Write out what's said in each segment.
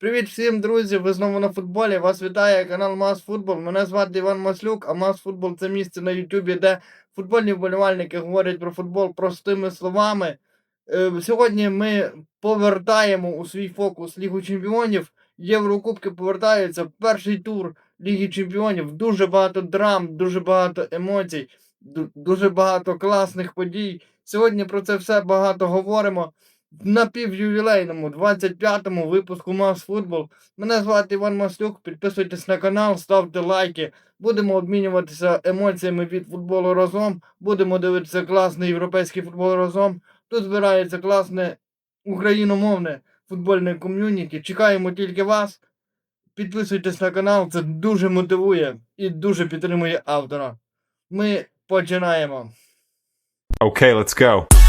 Привіт всім, друзі! Ви знову на футболі. Вас вітає канал Мас Футбол. Мене звати Іван Маслюк, а Мас Футбол це місце на Ютубі, де футбольні вболівальники говорять про футбол простими словами. Е, Сьогодні ми повертаємо у свій фокус Лігу Чемпіонів. Єврокубки повертаються. Перший тур Ліги Чемпіонів. Дуже багато драм, дуже багато емоцій, дуже багато класних подій. Сьогодні про це все багато говоримо на півювілейному 25-му випуску Мас Футбол. Мене звати Іван Маслюк. Підписуйтесь на канал, ставте лайки. Будемо обмінюватися емоціями від футболу разом. Будемо дивитися класний європейський футбол разом. Тут збирається класне україномовне футбольне ком'юніті. Чекаємо тільки вас. Підписуйтесь на канал, це дуже мотивує і дуже підтримує автора. Ми починаємо. Okay, let's go.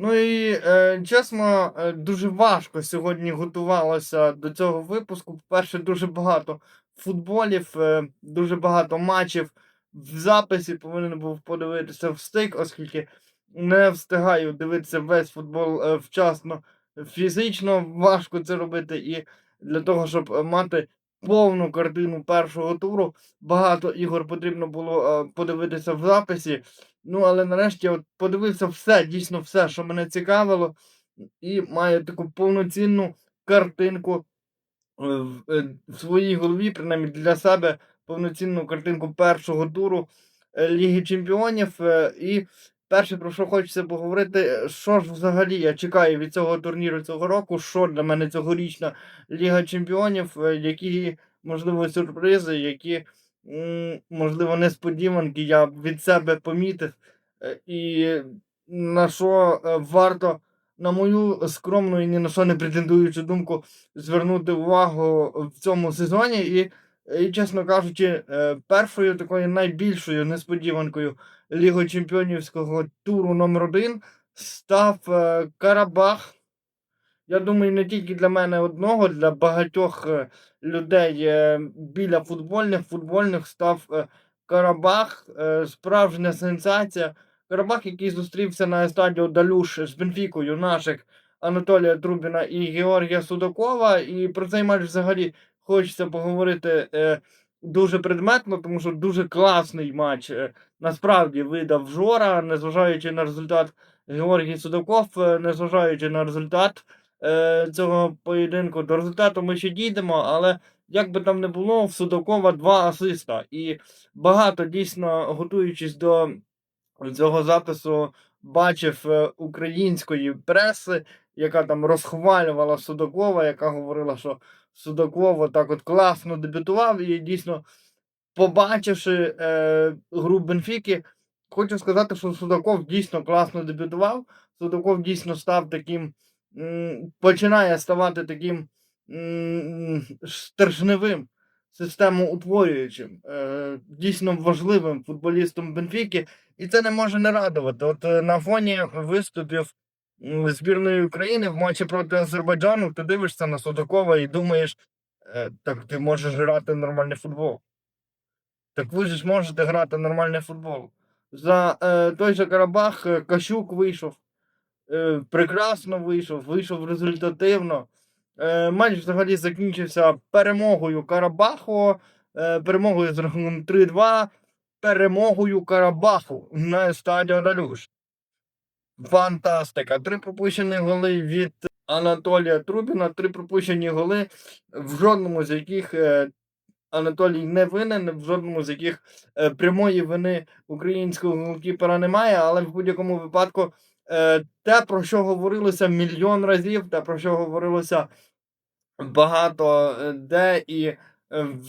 Ну і е, чесно, е, дуже важко сьогодні готувалося до цього випуску. По-перше, дуже багато футболів, е, дуже багато матчів в записі повинен був подивитися в стик, оскільки не встигаю дивитися весь футбол е, вчасно. Фізично важко це робити, і для того, щоб мати повну картину першого туру, багато ігор потрібно було е, подивитися в записі. Ну, але нарешті от подивився все, дійсно все, що мене цікавило, і маю таку повноцінну картинку е, в, е, в своїй голові, принаймні для себе, повноцінну картинку першого туру е, Ліги Чемпіонів. І перше, про що хочеться поговорити, що ж взагалі я чекаю від цього турніру цього року, що для мене цьогорічна Ліга Чемпіонів, які, можливо, сюрпризи, які можливо, несподіванки я від себе помітив, е, і на що е, варто, на мою скромну і ні на що не претендуючу думку, звернути увагу в цьому сезоні. І, і чесно кажучи, е, першою такою найбільшою несподіванкою Ліго Чемпіонівського туру номер 1 став Карабах. Я думаю, не тільки для мене одного, для багатьох е, людей е, біля футбольних, футбольних став е, Карабах, справжня сенсація. Карабах, який зустрівся на стадіо Далюш з Бенфікою наших Анатолія Трубіна і Георгія Судакова. І про цей матч взагалі хочеться поговорити дуже предметно, тому що дуже класний матч. насправді видав Жора, незважаючи на результат Георгій Судаков, незважаючи на результат е, цього поєдинку. До результату ми ще дійдемо, але як би там не було, в Судакова два асиста. І багато дійсно готуючись до цього запису, бачив е, української преси, яка там розхвалювала Судакова, яка говорила, що Судаков так от класно дебютував, і дійсно, побачивши е, гру Бенфіки, хочу сказати, що Судаков дійсно класно дебютував. Судаков дійсно став таким, починає ставати таким стержневим, системоутворюючим, е, дійсно важливим футболістом Бенфіки. І це не може не радувати. От е, на фоні виступів збірної України в матчі проти Азербайджану ти дивишся на Судакова і думаєш, е, так ти можеш грати нормальний футбол. Так ви ж можете грати нормальний футбол. За той же Карабах Кащук вийшов. Е, прекрасно вийшов, вийшов результативно. Е, матч взагалі закінчився перемогою Карабаху, е, перемогою з рахунком 3-2, перемогою Карабаху на стадіо Далюш. Фантастика! Три пропущені голи від Анатолія Трубіна, три пропущені голи, в жодному з яких е, Анатолій не винен, в жодному з яких прямої вини українського голкіпера немає, але в будь-якому випадку те, про що говорилося мільйон разів, те, про що говорилося багато е, де і е,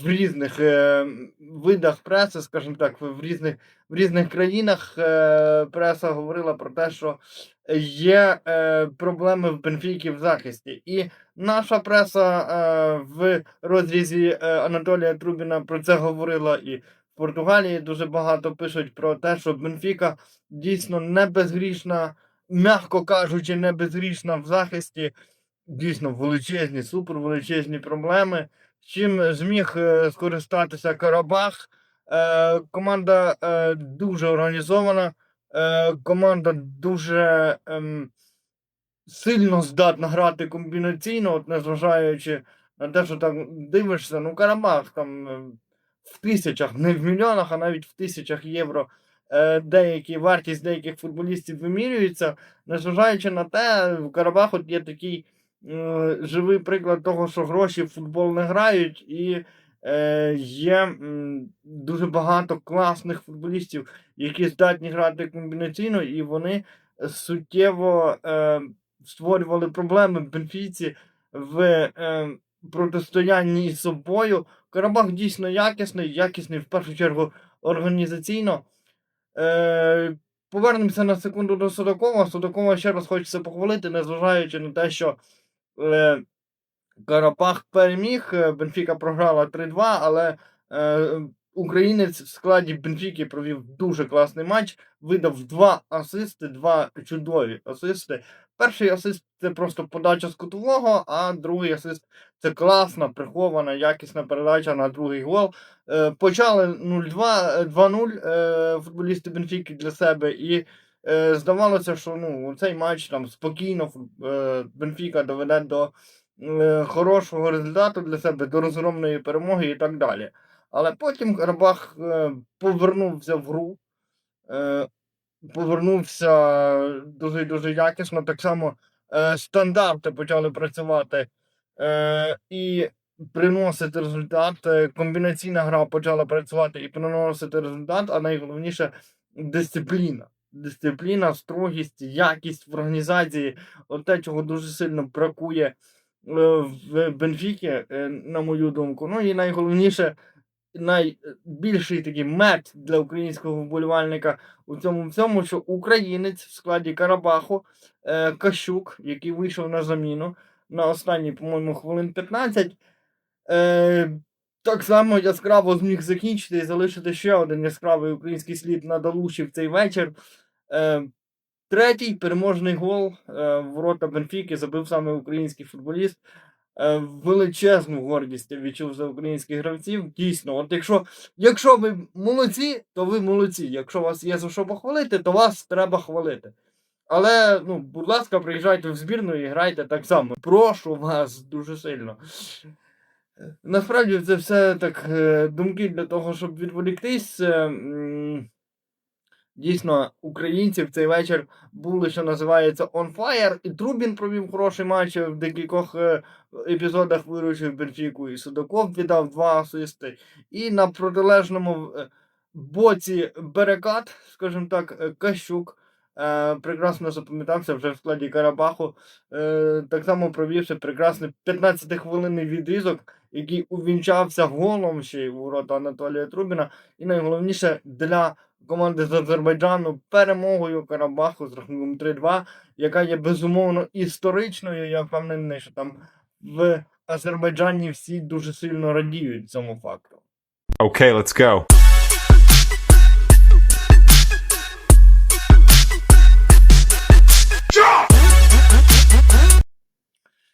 в різних е, видах преси, скажімо так, в різних, в різних країнах е, преса говорила про те, що є е, проблеми в Бенфікі в захисті. І наша преса е, в розрізі е, Анатолія Трубіна про це говорила і Португалії дуже багато пишуть про те, що Бенфіка дійсно не безгрішна, м'яко кажучи, не безгрішна в захисті. Дійсно величезні, супер величезні проблеми. Чим зміг е, скористатися Карабах? Е, команда е, дуже організована, е, команда дуже ем, сильно здатна грати комбінаційно, от незважаючи на те, що там дивишся, ну Карабах там е, в тисячах, не в мільйонах, а навіть в тисячах євро. Е, Деякі вартість деяких футболістів вимірюється, незважаючи на те, в Карабах от є такий е, живий приклад того, що гроші в футбол не грають, і е, є дуже багато класних футболістів, які здатні грати комбінаційно, і вони суттєво створювали проблеми Бенфіці в протистоянні із собою. Карабах дійсно якісний, якісний в першу чергу організаційно. Е, повернемося на секунду до Судакова. Судакова ще раз хочеться похвалити, незважаючи на те, що е, Карапах переміг, е, Бенфіка програла 3-2, але е, українець в складі Бенфіки провів дуже класний матч, видав два асисти, два чудові асисти. Перший асист це просто подача з кутового, а другий асист це класна, прихована, якісна передача на другий гол. Е, почали 0-2, е, 2-0 е, футболісти Бенфіки для себе. І здавалося, що ну, цей матч там спокійно Бенфіка доведе до хорошого результату для себе, до розгромної перемоги і так далі. Але потім Карабах повернувся в гру. Повернувся дуже дуже якісно. Так само е, стандарти почали працювати е, і приносити результат. Е, Комбінаційна гра почала працювати і приносити результат, а найголовніше дисципліна. Дисципліна, строгість, якість в організації, от те, чого дуже сильно бракує е, в Бенфікі, е, на мою думку. Ну і найголовніше, найбільший такий мед для українського вболівальника у цьому всьому, що українець в складі Карабаху е, Кащук, який вийшов на заміну на останні, по-моєму, хвилин 15, е, так само яскраво зміг закінчити і залишити ще один яскравий український слід на Далуші в цей вечір. Е, третій переможний гол е, ворота Бенфіки забив саме український футболіст. Е, величезну гордість я відчув за українських гравців. Дійсно, от якщо, якщо ви молодці, то ви молодці. Якщо вас є за що похвалити, то вас треба хвалити. Але, ну, будь ласка, приїжджайте в збірну і грайте так само. Прошу вас дуже сильно. Е, Насправді це все так е, думки для того, щоб відволіктись. Дійсно, українці в цей вечір були, що називається on fire. І Трубін провів хороший матч в декількох е, епізодах виручив Бенфіку, і Судаков віддав два асисти. І на протилежному е, боці Берекат, скажімо так, е, Кащук. Прекрасно запам'ятався вже в складі Карабаху, так само провівши прекрасний 15-хвилинний відрізок, який увінчався голом ще й у ворота Анатолія Трубіна. І найголовніше для команди з Азербайджану перемогою Карабаху з рахунком 3-2, яка є безумовно історичною. Я впевнений, що там в Азербайджані всі дуже сильно радіють цьому факту. Okay, let's go.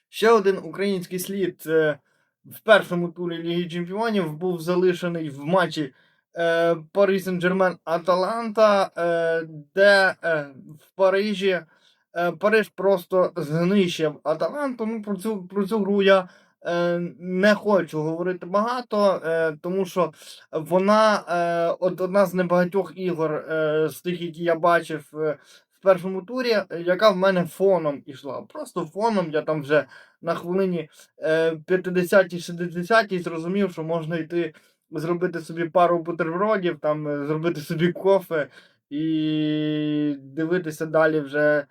Ще один український слід е, в першому турі Ліги Чемпіонів був залишений в матчі Парі Сен-Джермен Аталанта, де е, в Парижі е, Париж просто знищив Аталанту. Ну, про цю, про цю гру я е, не хочу говорити багато, тому що вона одна з небагатьох ігор з тих, які я бачив в першому турі, яка в мене фоном ішла. Просто фоном я там вже на хвилині е, 50-60 зрозумів, що можна йти зробити собі пару бутербродів, там е, зробити собі кофе і дивитися далі вже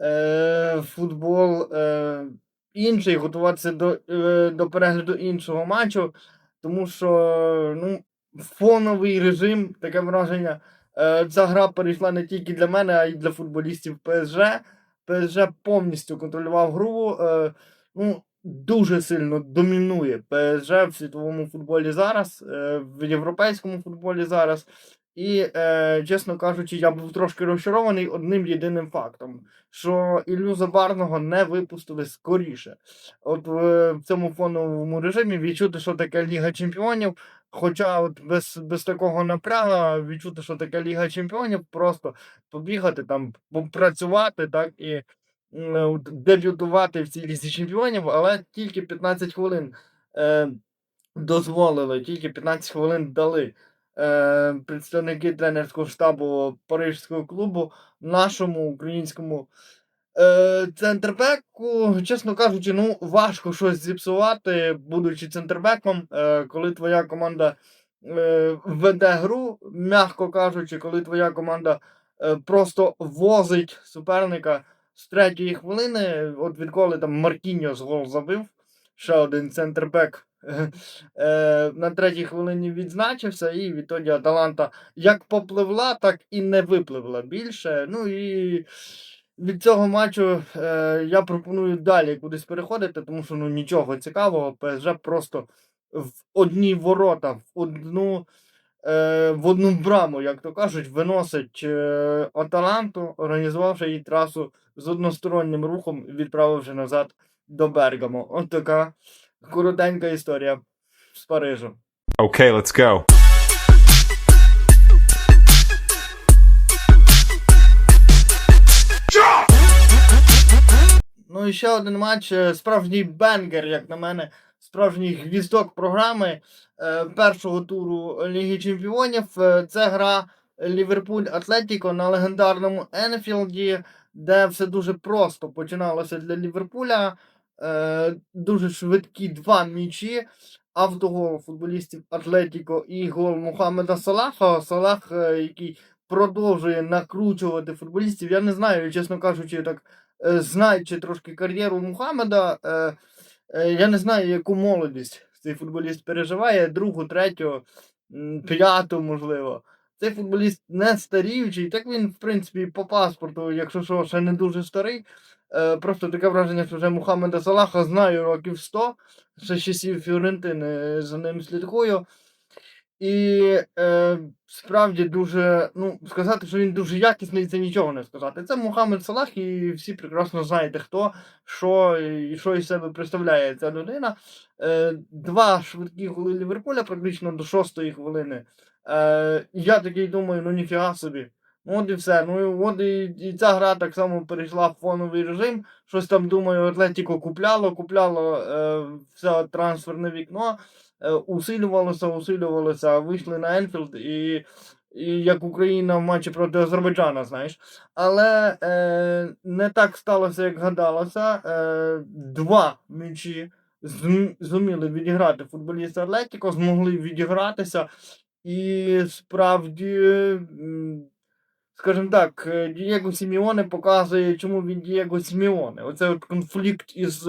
е, футбол е, інший, готуватися до, е, до перегляду іншого матчу, тому що ну, фоновий режим, таке враження. Е, ця гра перейшла не тільки для мене, а й для футболістів ПСЖ. ПСЖ повністю контролював гру. Е, ну, дуже сильно домінує ПСЖ в світовому футболі зараз, е, в європейському футболі зараз. І, е, чесно кажучи, я був трошки розчарований одним єдиним фактом, що Іллю Забарного не випустили скоріше. От в, в цьому фоновому режимі відчути, що таке Ліга Чемпіонів, Хоча от без, без такого напрягу відчути, що таке Ліга Чемпіонів, просто побігати там, попрацювати, так і дебютувати в цій лізі чемпіонів, але тільки 15 хвилин е, дозволили, тільки 15 хвилин дали е, представники тренерського штабу Парижського клубу нашому українському. Е, центрбеку, чесно кажучи, ну важко щось зіпсувати, будучи центрбеком, е, коли твоя команда е, веде гру, м'яко кажучи, коли твоя команда е, просто возить суперника з третьої хвилини, от відколи там Маркіньос гол забив, ще один центрбек. е, На третій хвилині відзначився, і відтоді Аталанта як попливла, так і не випливла більше. Ну і від цього матчу е, я пропоную далі кудись переходити, тому що ну нічого цікавого. ПСЖ просто в одні ворота, в одну, е, в одну браму, як то кажуть, виносить е, Аталанту, організувавши їй трасу з одностороннім рухом, відправивши назад до Бергамо. От така коротенька історія з Парижу. Okay, let's go. Ну і ще один матч. е, Справжній бенгер, як на мене, справжній гвіздок програми першого туру Ліги Чемпіонів. Е, Це гра Ліверпуль Атлетіко на легендарному Енфілді, де все дуже просто починалося для Ліверпуля. Е, Дуже швидкі два м'ячі. Автогол футболістів Атлетіко і гол Мухаммеда Салаха. Салах, е, який продовжує накручувати футболістів. Я не знаю, чесно кажучи, так е, знаючи трошки кар'єру Мухаммеда, е, е, я не знаю, яку молодість цей футболіст переживає, другу, третю, п'яту, можливо. Цей футболіст не старіючий, так він, в принципі, по паспорту, якщо що, ще не дуже старий. Е, просто таке враження, що вже Мухаммеда Салаха знаю років 100, ще часів Фіорентини за ним слідкую. І е, справді дуже, ну, сказати, що він дуже якісний, це нічого не сказати. Це Мухаммед Салах, і всі прекрасно знаєте, хто, що і що із себе представляє ця людина. Е, два швидкі голи Ліверпуля, практично до шостої хвилини. Е, я такий думаю, ну ніфіга собі. Ну от і все. Ну от і, і ця гра так само перейшла в фоновий режим. Щось там, думаю, Атлетіко купляло, купляло е, все трансферне вікно усилювалося, усилювалося, вийшли на Енфілд і, і як Україна в матчі проти Азербайджана, знаєш. Але е, не так сталося, як гадалося. Е, два м'ячі зуміли відіграти футболісти Атлетіко, змогли відігратися. І справді, скажімо так, е, Дієго Сіміоне показує, чому він Дієго Сіміоне. Оце от конфлікт із.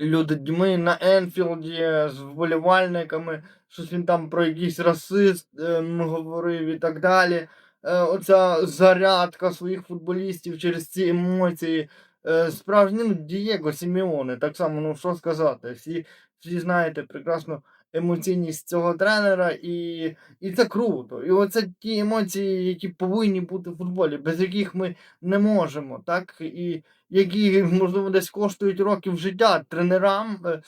Людьми на Енфілді з вболівальниками, щось він там про якийсь расист ем, говорив і так далі. Е, оця зарядка своїх футболістів через ці емоції. Справжні справжній ну, Дієго Сіміони, так само, ну що сказати. Всі, всі знаєте прекрасно емоційність цього тренера, і, і це круто. І оце ті емоції, які повинні бути в футболі, без яких ми не можемо, так? І які, можливо, десь коштують років життя тренерам е,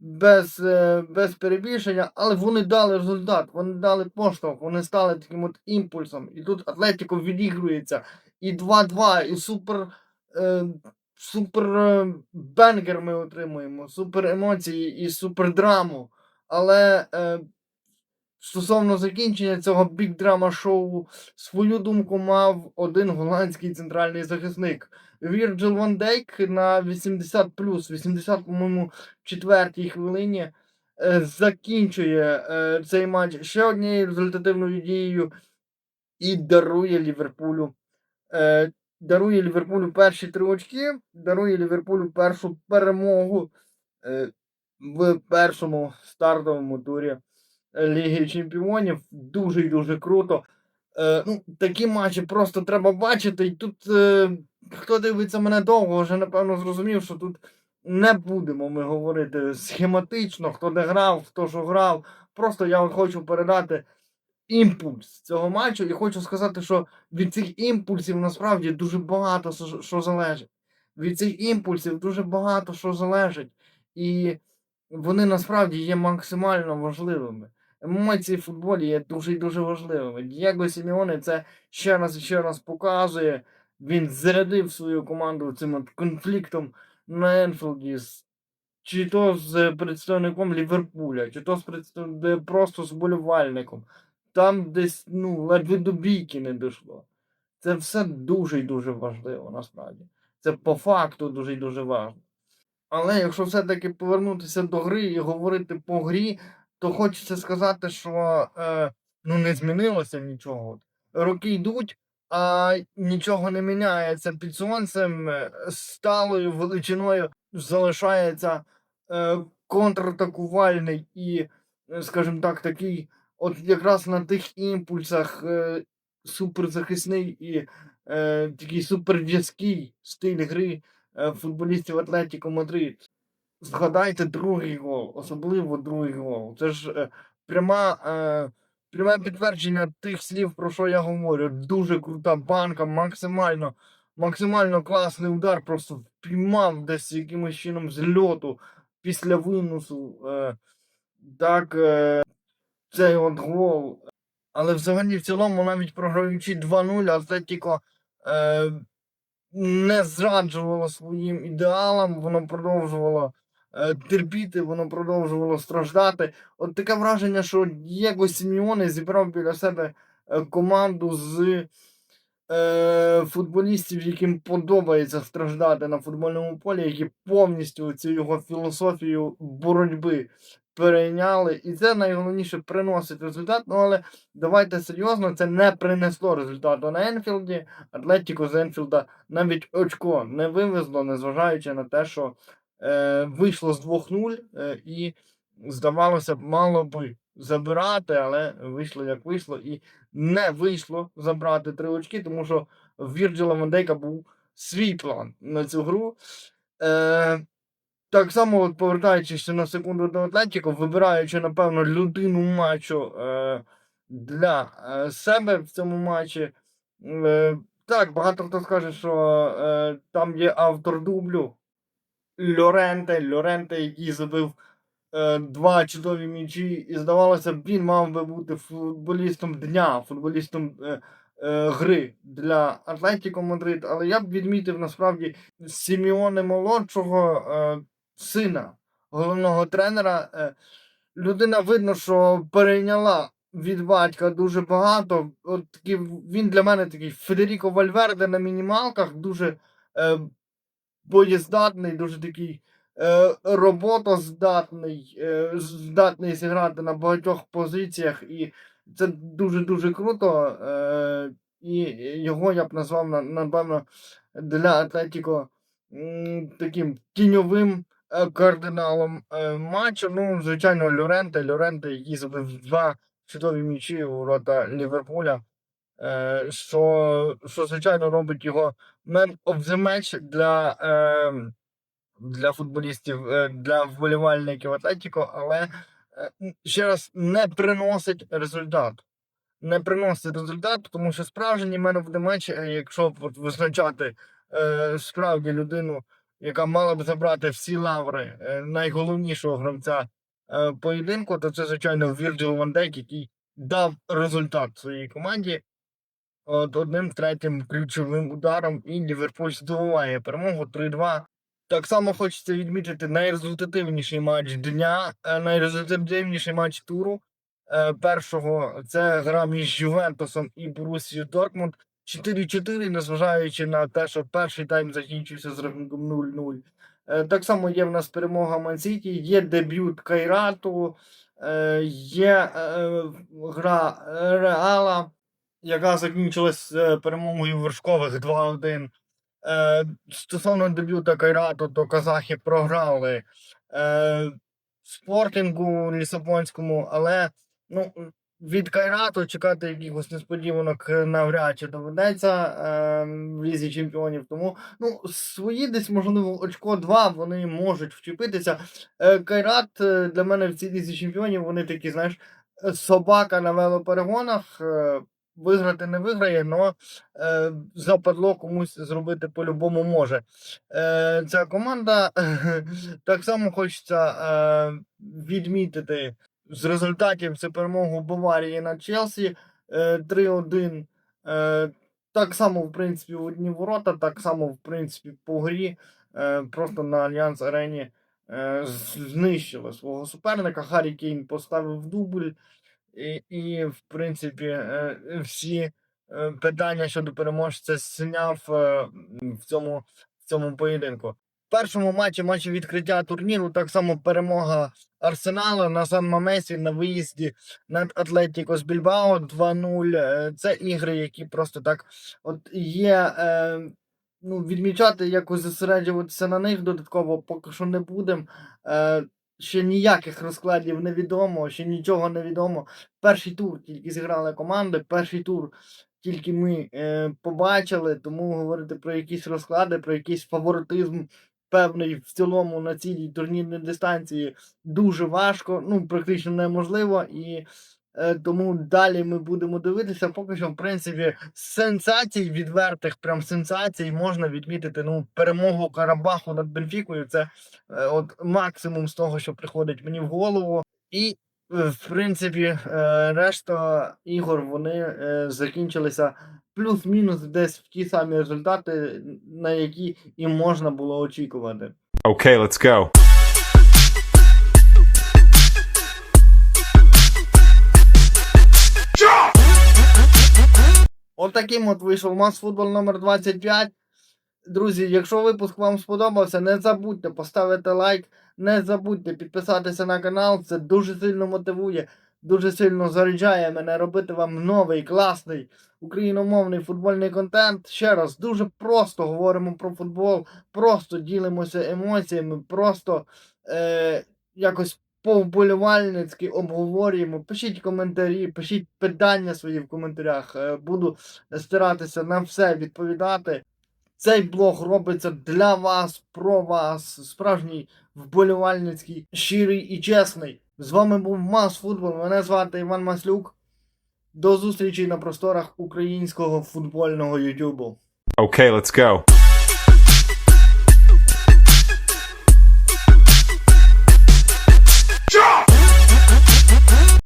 без, е, без перебільшення, але вони дали результат, вони дали поштовх, вони стали таким от імпульсом. І тут Атлетіко відігрується. І 2-2, і супер. Е, Супер е, бенгер ми отримуємо, супер емоції і супер драму. Але е, стосовно закінчення цього бік драма шоу свою думку мав один голландський центральний захисник. Вірджил Ван Дейк на 80 плюс, 80, по-моєму, четвертій хвилині е, закінчує е, цей матч ще однією результативною дією і дарує Ліверпулю. Е, дарує Ліверпулю перші три очки, дарує Ліверпулю першу перемогу е, в першому стартовому турі Ліги Чемпіонів. Дуже і дуже круто. Е, ну, такі матчі просто треба бачити. І тут е, хто дивиться мене довго, вже напевно зрозумів, що тут не будемо ми говорити схематично, хто де грав, хто що грав. Просто я хочу передати імпульс цього матчу і хочу сказати, що від цих імпульсів насправді дуже багато що залежить. Від цих імпульсів дуже багато що залежить. І вони насправді є максимально важливими. Емоції в футболі є дуже і дуже важливими. Дієго Сімеоне це ще раз і ще раз показує. Він зарядив свою команду цим конфліктом на Енфілді чи то з представником Ліверпуля, чи то з представ... просто з болівальником. Там десь ну, ледве до бійки не дійшло. Це все дуже і дуже важливо, насправді. Це по факту дуже і дуже важливо. Але якщо все-таки повернутися до гри і говорити по грі, то хочеться сказати, що е, ну, не змінилося нічого. Роки йдуть, а нічого не міняється під сонцем, е, сталою величиною залишається е, контратакувальний і, е, скажімо так, такий, от якраз на тих імпульсах е, суперзахисний і е, такий суперв'язкий стиль гри футболістів Атлетіко Мадрид. Згадайте другий гол, особливо другий гол. Це ж е, пряма, е, пряме підтвердження тих слів, про що я говорю. Дуже крута банка, максимально, максимально класний удар, просто впіймав десь якимось чином з льоту після виносу. Е, так, е, цей от гол. Але взагалі в цілому, навіть програючи 2-0, Атлетіко е, не зраджувало своїм ідеалам, воно продовжувало е, терпіти, воно продовжувало страждати. От таке враження, що Дієго Сіміоне зібрав біля себе е, команду з е, футболістів, яким подобається страждати на футбольному полі, які повністю цю його філософію боротьби перейняли. І це найголовніше приносить результат. Ну але давайте серйозно, це не принесло результату на Енфілді. Атлетіко з Енфілда навіть очко не вивезло, незважаючи на те, що е, вийшло з 2-0 е, і, здавалося б, мало би забирати, але вийшло як вийшло, і не вийшло забрати три очки, тому що в Вірджила Вандейка був свій план на цю гру. Е, так само, от повертаючись на секунду до Атлетіко, вибираючи, напевно, людину матчу е, для е, себе в цьому матчі. Е, так, багато хто скаже, що е, там є автор дублю Льоренте, Льоренте, який забив е, два чудові м'ячі, і здавалося б, він мав би бути футболістом дня, футболістом е, е, гри для Атлетіко Мадрид. Але я б відмітив насправді Сіміоне молодшого е, сина головного тренера. Е, людина видно, що перейняла від батька дуже багато. От такий, він для мене такий Федеріко Вальверде на мінімалках, дуже е, боєздатний, дуже такий е, роботоздатний, е, здатний зіграти на багатьох позиціях, і це дуже-дуже круто. Е, і його я б назвав напевно для Атлетіко таким тіньовим кардиналом е, матчу. Ну, звичайно, Лоренте, Лоренте, який забив два чудові м'ячі у рота Ліверпуля. Е, що, що, звичайно, робить його man of the match для, е, для футболістів, е, для вболівальників Атлетіко, але е, ще раз не приносить результат. Не приносить результат, тому що справжній man of the match, е, якщо визначати е, справді людину, яка мала б забрати всі лаври е, найголовнішого гравця е, поєдинку, то це, звичайно, Вірджил Ван Дейк, який дав результат своїй команді. От одним третім ключовим ударом і Ліверпуль здобуває перемогу 3-2. Так само хочеться відмітити найрезультативніший матч дня, е, найрезультативніший матч туру. Першого це гра між Ювентусом і Борусією Дортмунд. 4-4, незважаючи на те, що перший тайм закінчився з рахунком 0-0. Е, Так само є в нас перемога Мансіті, є дебют Кайрату, е, є е, гра Реала яка закінчилась перемогою вершкових 2-1. Е, стосовно дебюта Кайрату, то казахи програли спортингу Лісабонському, але ну, від Кайрату чекати якихось несподіванок е, навряд чи доведеться е, в лізі чемпіонів. Тому ну, свої десь, можливо, очко 2 вони можуть вчепитися. Е, Кайрат е, для мене в цій лізі чемпіонів вони такі, знаєш, собака на велоперегонах. Е, виграти не виграє, але е, западло комусь зробити по-любому може. Е, ця команда так само хочеться е, відмітити з результатів це перемогу Баварії над Челсі е, 3-1. Е, так само, в принципі, в одні ворота, так само, в принципі, по грі. Е, просто на Альянс Арені е, знищили свого суперника. Харі Кейн поставив дубль. І, і в принципі, е, всі е, питання щодо переможця зняв е, в цьому, в цьому поєдинку. Першому матчі, матчі відкриття турніру, так само перемога Арсенала на Сан Мамесі на виїзді над Атлетіко з Більбао 2-0. Е, Це ігри, які просто так от є. Е, ну, відмічати, якось зосереджуватися на них додатково поки що не будемо. Е, ще ніяких розкладів не відомо, ще нічого не відомо. Перший тур тільки зіграли команди, перший тур тільки ми е, побачили, тому говорити про якісь розклади, про якийсь фаворитизм певний в цілому на цій турнірній дистанції дуже важко, ну практично неможливо. І е, тому далі ми будемо дивитися. Поки що, в принципі, сенсацій, відвертих прям сенсацій можна відмітити ну, перемогу Карабаху над Бенфікою. Це е, от максимум з того, що приходить мені в голову. І в принципі, е, решта ігор вони е, закінчилися плюс-мінус десь в ті самі результати, на які і можна було очікувати. Okay, let's go. Отаким от вийшов Мас Футбол номер 25. Друзі, якщо випуск вам сподобався, не забудьте поставити лайк, не забудьте підписатися на канал. Це дуже сильно мотивує, дуже сильно заряджає мене робити вам новий, класний україномовний футбольний контент. Ще раз, дуже просто говоримо про футбол, просто ділимося емоціями, просто е, якось повболівальницьки обговорюємо. Пишіть коментарі, пишіть питання свої в коментарях. Е, буду старатися на все відповідати. Цей блог робиться для вас, про вас, справжній вболівальницький, щирий і чесний. З вами був Мас Футбол. Мене звати Іван Маслюк. До зустрічі на просторах українського футбольного Ютубу. Okay, let's go.